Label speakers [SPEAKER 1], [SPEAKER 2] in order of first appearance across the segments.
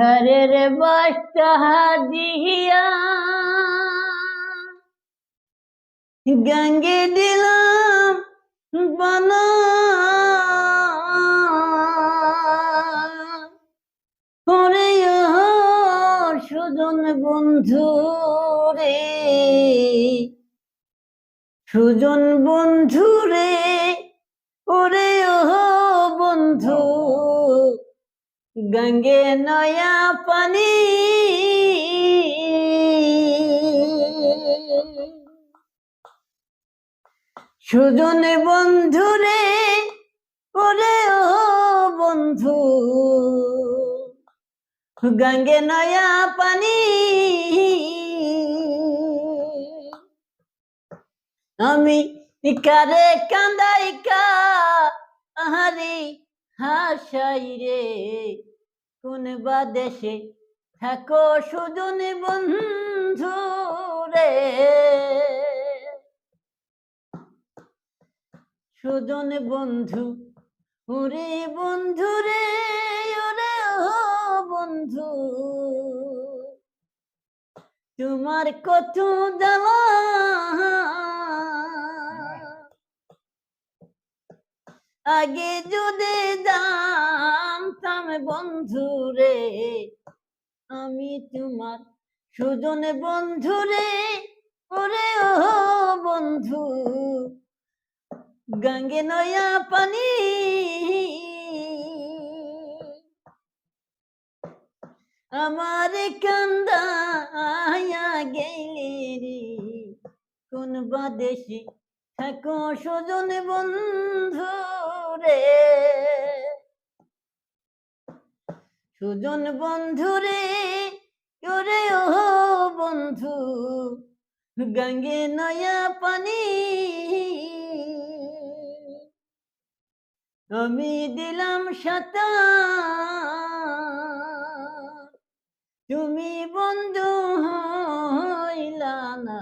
[SPEAKER 1] ঘরের বাসটা দিয়া। গঙ্গে দিলাম বানা। ও সুজন বন্ধু রে। সুজন বন্ধু রে, ওরে ও গঙ্গে নয়া পানি সুজন বন্ধু রে, ওরে ও বন্ধু। গঙ্গে নয়া পানি আমি কারে কান্দাই কা আহারি হাসাই রে। কোন বা দেশে থাকো সুজন বন্ধু রে। সুজন বন্ধু, ওরে বন্ধু রে, ওরে ও বন্ধু। তোমার কত দেওয়া আগে যদি জানতাম বন্ধু রে, আমি তোমার সুজন বন্ধু রে, ওরে ও বন্ধু। গঙ্গে নয়া পানি। আমার কান্দা গেলে কোন বাদেশে থাকো সুজন বন্ধু রে। সুজন বন্ধু রে, ওরে ও বন্ধু, গঙ্গে নয়া পানি। আমি দিলাম সাঁতার, তুমি বন্ধু হইলা না।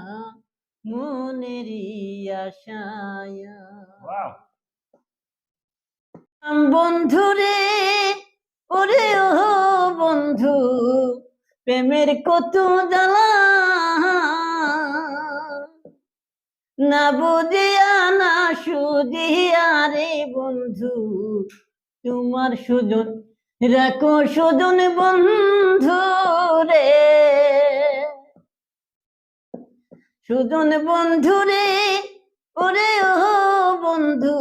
[SPEAKER 1] মনেরই আশায়।
[SPEAKER 2] ওয়াও।
[SPEAKER 1] বন্ধু রে ওরে ও বন্ধু প্রেমের কত জ্বালা। না বুঝিয়া না সুজিয়া রে বন্ধু তোমার সুজন রাখো সুজন বন্ধু রে। সুজন বন্ধু রে ওরে ও বন্ধু,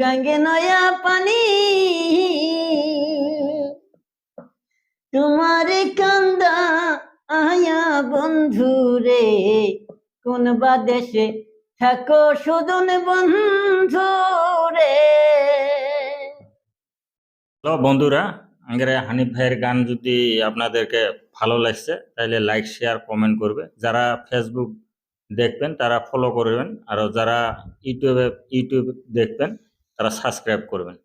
[SPEAKER 1] গঙ্গে নয়া পানি। তোমার কান্দা আয়া বন্ধু রে কোন বা দেশে থাকো সুজন বন্ধু রে
[SPEAKER 2] বন্ধুরা আগের হানিফ ভাইয়ের গান যদি আপনাদেরকে ভালো লাগছে, তাহলে লাইক শেয়ার কমেন্ট করবে। যারা ফেসবুক দেখবেন, তারা ফলো করবেন। আর যারা ইউটিউবে, ইউটিউব দেখবেন, তারা সাবস্ক্রাইব করবেন।